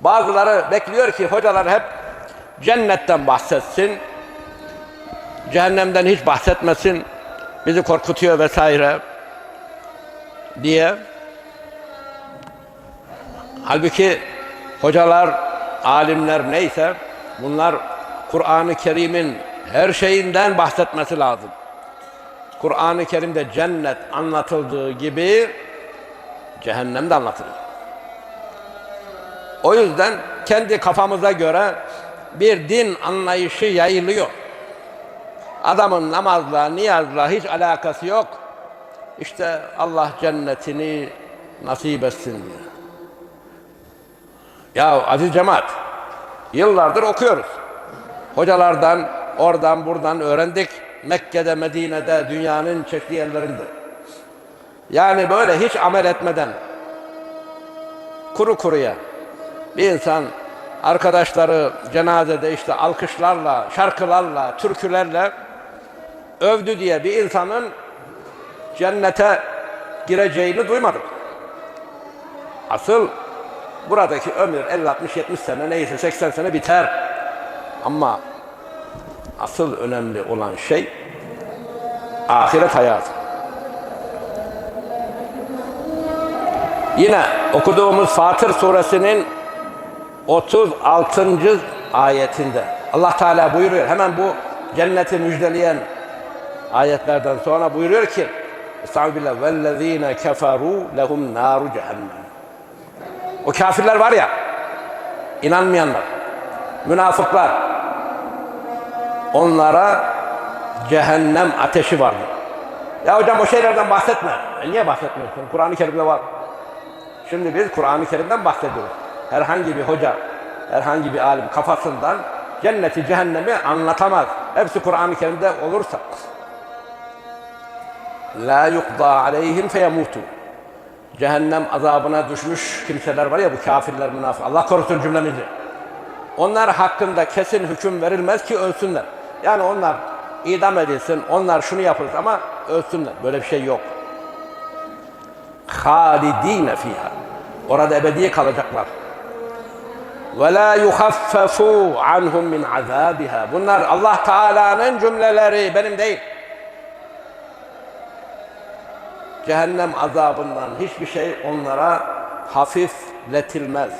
Bazıları bekliyor ki hocalar hep cennetten bahsetsin. Cehennemden hiç bahsetmesin. Bizi korkutuyor vesaire diye. Halbuki hocalar, alimler neyse bunlar Kur'an-ı Kerim'in her şeyinden bahsetmesi lazım. Kur'an-ı Kerim'de cennet anlatıldığı gibi cehennem de anlatılır. O yüzden kendi kafamıza göre bir din anlayışı yayılıyor. Adamın namazla, niyazla hiç alakası yok. İşte Allah cennetini nasip etsin diyor. Ya aziz cemaat, yıllardır okuyoruz. Hocalardan, oradan buradan öğrendik. Mekke'de, Medine'de, dünyanın çeşitli yerlerinde. Yani böyle hiç amel etmeden, kuru kuruya bir insan arkadaşları cenazede işte alkışlarla, şarkılarla, türkülerle övdü diye bir insanın cennete gireceğini duymadım. Asıl buradaki ömür 50, 60, 70 sene neyse 80 sene biter. Ama asıl önemli olan şey ahiret hayatı. Yine okuduğumuz Fatır suresinin 36. ayetinde Allah Teala buyuruyor. Hemen bu cenneti müjdeleyen ayetlerden sonra buyuruyor ki Estağfirullah vellezine keferu lehum naru cehennem. O kafirler var ya inanmayanlar, münafıklar onlara cehennem ateşi vardır. Ya hocam o şeylerden bahsetme. E niye bahsetmiyorsun? Kur'an-ı Kerim'de var. Şimdi biz Kur'an-ı Kerim'den bahsediyoruz. Herhangi bir hoca, herhangi bir alim kafasından cenneti, cehennemi anlatamaz. Hepsi Kur'an-ı Kerim'de olursa. La yuqda aleyhim feyemutu. Cehennem azabına düşmüş kimseler var ya bu kafirler, münafık. Allah korusun cümlemizi. Onlar hakkında kesin hüküm verilmez ki ölsünler. Yani onlar idam edilsin, onlar şunu yapılır ama ölsünler. Böyle bir şey yok. Halidine fiha. Orada ebedi kalacaklar. Ve la yuhaffafu anhum min azabiha. Bunlar Allah Teala'nın cümleleri, benim değil. Cehennem azabından hiçbir şey onlara hafifletilmez.